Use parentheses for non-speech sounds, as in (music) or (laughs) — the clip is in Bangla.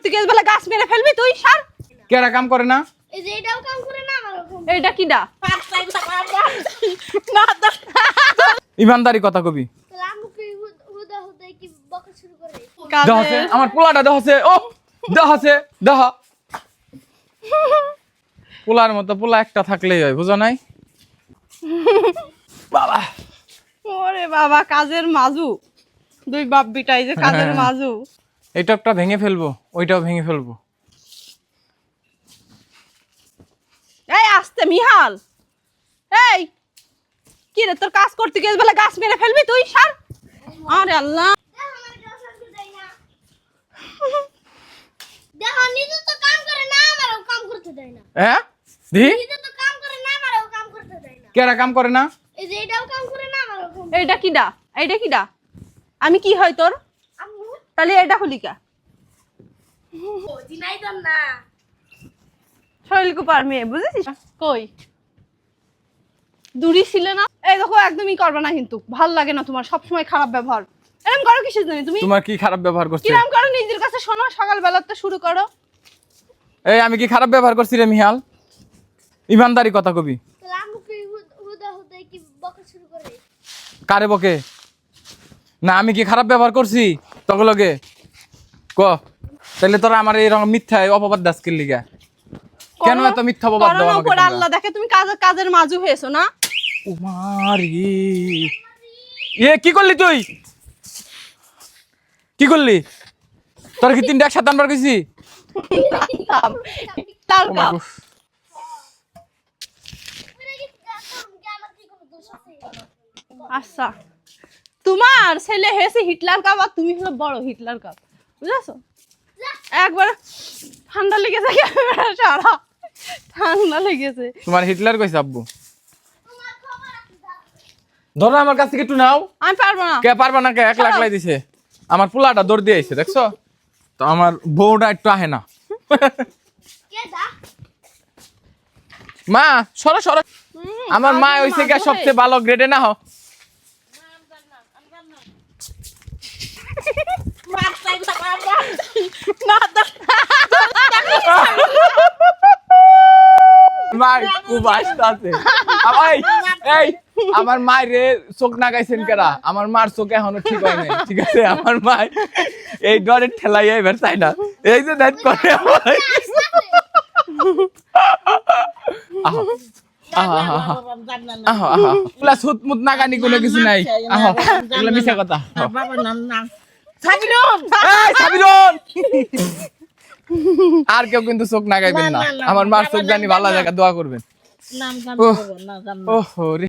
করতে গিয়ে বলে গাছ মেরে ফেলবি তুই সার? কেরা কাম করে না? এই যে এটাও কাম করে না আমারও কাম এইটা কিডা? না ইমানদারি কথা কবি। দেহছে আমার পোলাটা দেহছে ও দেহছে দেহ। পোলার মতো পোলা একটা থাকলেই হয় বুঝো নাই? বাবা। ওরে বাবা কাজের মাজু। দুই বাপ বিটাই যে কাজের হ্যাঁ। মাজু। এইটা একটা ভেঙে ফেলব ওইটাও ভেঙে ফেলব। এই আসতে মিহাল। এই কি রে তোর কাজ করতে গিয়ে বলে গাছ মেরে ফেলবি তুই? সার। আরে আল্লাহ। কাম করে না আমারও কাম করতে দেয় না। হ্যাঁ? দি? নিজে তো কাম করে না আমারও কাম করতে দেয় না। কেরা কাম করে না? এই যে এটাও কাম করে না আমারও কাম এইটা কিডা? এইটা কিডা? আমি কি হয় তোর? তাহলে এটা হলিকা ও দিনাই দাম না। শৈল কুপার মেয়ে বুঝেছিস? কই? দূরি ছিল না? এই দেখো একদমই করবে না কিন্তু। ভালো লাগে না তোমার সবসময় খারাপ ব্যবহার। এরকম করো কিসের জন্য? তুমি তোমার কি খারাপ ব্যবহার করছে? কিরম করো? নিজের কাছে শোনো সকালবেলা তো শুরু করো। এই আমি কি খারাপ ব্যবহার করছি রে মিহাল? ইমানদারি কথা কবি। তাহলে আমাকে হুদা হুদা কি বকা শুরু করে? কারে বকে? না আমি কি খারাপ ব্যবহার করছি? তগলগে ক তাহলে তোরা আমার এই রকম মিথ্যা অপবাদ দাস কির লিগা? কেন এত মিথ্যা অপবাদ দাও আমাকে আল্লাহ দেখে তুমি কাজের কাজের মাজু হয়েছো না? উমারি এ কি করলি তুই? কি করলি? তোর কি তিনটা একসাথে আনবার গেছি গো। আচ্ছা। তোমার ছেলে হয়েছে হিটলার কাপ আর তুমি হলো বড় হিটলার কাপ বুঝেছ? একবার ঠান্ডা লেগেছে ক্যামেরা সারা। ঠান্ডা লেগেছে। তোমার হিটলার কইছে আব্বু? তোমার খবর আছে দাও ধরো আমার কাছ থেকে একটু নাও। আমি পারব না। কে পারবা না কে? এক লাখ লাই দিছে। আমার পোলাটা দৌড় দিয়ে আইছে দেখছ? তো আমার বউটা একটু আহে না। মা সরো সরো। আমার মা হইছে কে সবচেয়ে ভালো গ্রেডে না হো মাই খুব এই, আমার মায়ের চোখ নাগাইছেন কেরা? আমার মার চোখ এখনও ঠিক হয় নাই, ঠিক আছে? আমার মা এই ডরে ঠেলাই এবার চাই না। এই যে দেখ করে। আহো আহো মুত নাগানি কোনো কিছু নাই। আহো, এগুলা মিছা কথা! (laughs) আর কেউ কিন্তু চোখ নাগাইবেন না। আমার মার চোখ জানি ভালো জায়গা দোয়া করবেন। ওহ। রে।